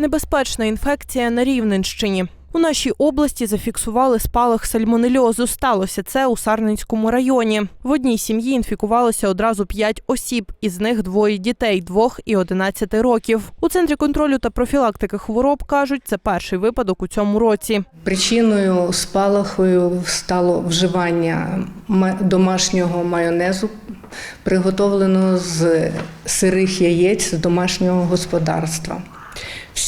Небезпечна інфекція на Рівненщині. У нашій області зафіксували спалах сальмонельозу. Сталося це у Сарненському районі. В одній сім'ї інфікувалося одразу п'ять осіб, із них двоє дітей двох і 11 років. У центрі контролю та профілактики хвороб кажуть, це перший випадок у цьому році. Причиною спалаху стало вживання ма- домашнього майонезу, приготовленого з сирих яєць з домашнього господарства.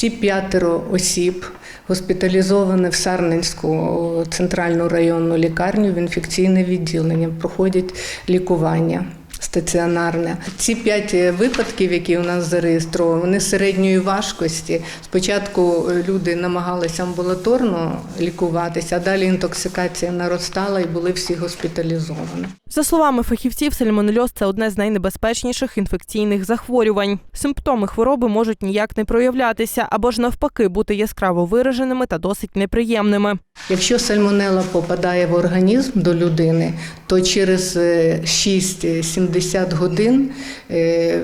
Всі п'ятеро осіб госпіталізовані в Сарненську центральну районну лікарню в інфекційне відділення, проходять лікування стаціонарне. Ці п'ять е, випадків, які у нас зареєстровані, вони середньої важкості. Спочатку е, люди намагалися амбулаторно лікуватися, а далі інтоксикація наростала і були всі госпіталізовані. За словами фахівців, сальмонельоз – це одне з найнебезпечніших інфекційних захворювань. Симптоми хвороби можуть ніяк не проявлятися або ж навпаки бути яскраво вираженими та досить неприємними. Якщо сальмонела попадає в організм до людини, то через е, 6-7 70 годин е,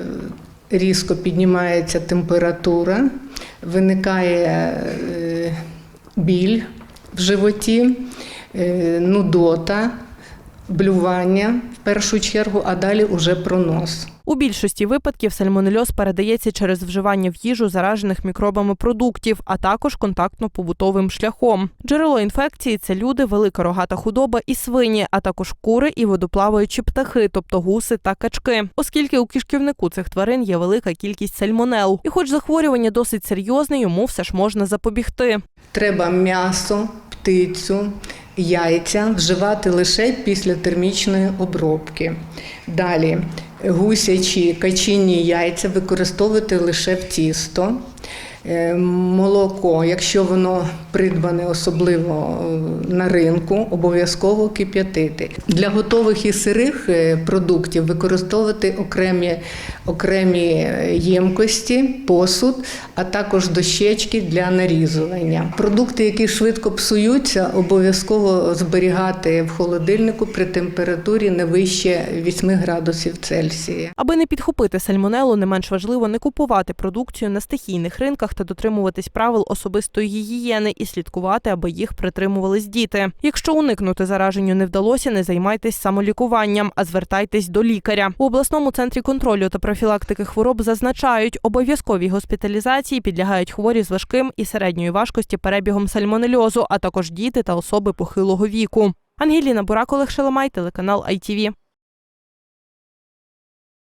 різко піднімається температура, виникає е, біль в животі, е, нудота, блювання в першу чергу, а далі уже пронос. У більшості випадків сальмонельоз передається через вживання в їжу заражених мікробами продуктів, а також контактно-побутовим шляхом. Джерело інфекції це люди, велика рогата худоба і свині, а також кури і водоплаваючі птахи, тобто гуси та качки. Оскільки у кишківнику цих тварин є велика кількість сальмонел. І хоч захворювання досить серйозне, йому все ж можна запобігти. Треба м'ясо, птицю, яйця вживати лише після термічної обробки. Далі гусячі качині яйця використовувати лише в тісто. Е, Молоко, якщо воно придбане особливо е, на ринку, обов'язково кип'ятити. Для готових і сирих е, продуктів використовувати окремі, окремі ємкості, посуд, а також дощечки для нарізування. Продукти, які швидко псуються, обов'язково зберігати в холодильнику при температурі не вище 8 градусів Цельсія. Аби не підхопити сальмонелу, не менш важливо не купувати продукцію на стихійних ринках та дотримуватись правил особистої гігієни і слідкувати, аби їх притримувались діти. Якщо уникнути зараженню не вдалося, не займайтесь самолікуванням, а звертайтесь до лікаря. У обласному центрі контролю та профілактики хвороб зазначають, обов'язковій госпіталізації підлягають хворі з важким і середньої важкості перебігом сальмонельозу, а також діти та особи похилого віку. Ангеліна Бурак, Олег Шеламай, телеканал ITV.